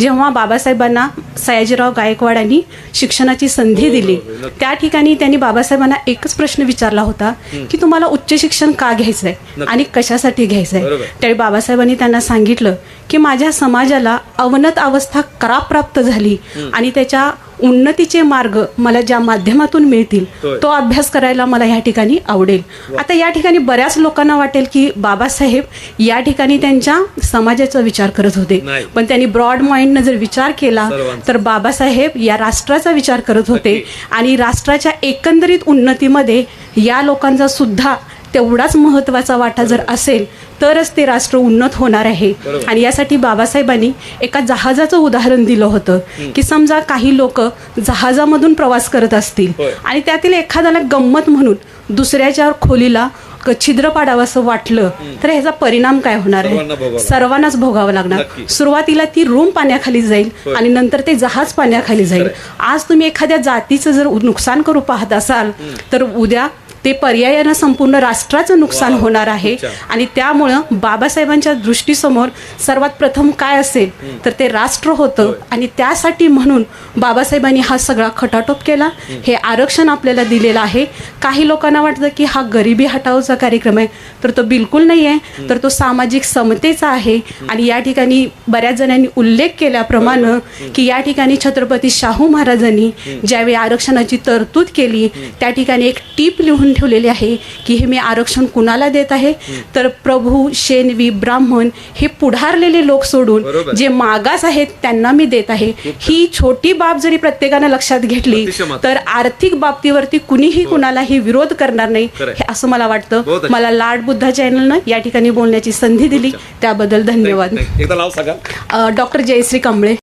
जेव्हा बाबासाहेबांना सयाजीराव गायकवाडांनी शिक्षणाची संधी दिली त्या ठिकाणी त्यांनी बाबासाहेबांना एकच प्रश्न विचारला होता की तुम्हाला उच्च शिक्षण का घ्यायचंय आणि कशासाठी घ्यायचंय? बरोबर. त्यावेळी बाबासाहेबांनी त्यांना सांगितलं की माझ्या समाजाला अवनत अवस्था करा प्राप्त झाली आणि त्याच्या उन्नतीचे मार्ग मला ज्या माध्यमातून मिळतील. तो अभ्यास करायला मला या ठिकाणी आवडेल आता या ठिकाणी बऱ्याच लोकांना वाटेल की बाबासाहेब या ठिकाणी त्यांच्या समाजाचा विचार करत होते. पण त्यांनी ब्रॉड माइंडनं जर विचार केला. तर बाबासाहेब या राष्ट्राचा विचार करत होते. आणि राष्ट्राच्या एकंदरीत उन्नतीमध्ये या लोकांचा सुद्धा तेवढाच महत्त्वाचा वाटा जर असेल तरच ते राष्ट्र उन्नत होणार आहे. आणि यासाठी बाबासाहेबांनी एका जहाजाचं उदाहरण दिलं होतं की समजा काही लोक जहाजामधून प्रवास करत असतील. आणि त्यातील एखाद्याला गंमत म्हणून दुसऱ्याच्या खोलीला छिद्र पाडावं असं वाटलं तर ह्याचा परिणाम काय होणार आहे. सर्वांनाच भोगावं लागणार. सुरुवातीला ती रूम पाण्याखाली जाईल. आणि नंतर ते जहाज पाण्याखाली जाईल. आज तुम्ही एखाद्या जातीचं जर नुकसान करू पाहत असाल तर उद्या ते पर्यायानं संपूर्ण राष्ट्राचं नुकसान होणार आहे. आणि त्यामुळं बाबासाहेबांच्या दृष्टीसमोर सर्वात प्रथम काय असेल तर ते राष्ट्र होतं. आणि त्यासाठी म्हणून बाबासाहेबांनी हा सगळा खटाटोप केला. हे आरक्षण आपल्याला दिलेलं आहे. काही लोकांना वाटतं की हा गरिबी हटावचा कार्यक्रम आहे तर तो बिलकुल नाही आहे तर तो सामाजिक समतेचा आहे. आणि या ठिकाणी बऱ्याच जणांनी उल्लेख केल्याप्रमाणे की या ठिकाणी छत्रपती शाहू महाराजांनी ज्यावेळी आरक्षणाची तरतूद केली त्या ठिकाणी एक टीप लिहून ठेवलेली आहे की हे मी आरक्षण कुणाला देत आहे? तर प्रभू शेनवी ब्राह्मण हे पुढारलेले लोक सोडून. जे मागास आहेत त्यांना मी देत आहे. ही छोटी बाब जरी प्रत्येकानं लक्षात घेतली. तर आर्थिक बाबतीवरती कुणीही कुणालाही विरोध करणार नाही. हे असं मला वाटतं. मला लाड बुद्धा चॅनलनं या ठिकाणी बोलण्याची संधी दिली. त्याबद्दल धन्यवाद. डॉक्टर जयश्री कांबळे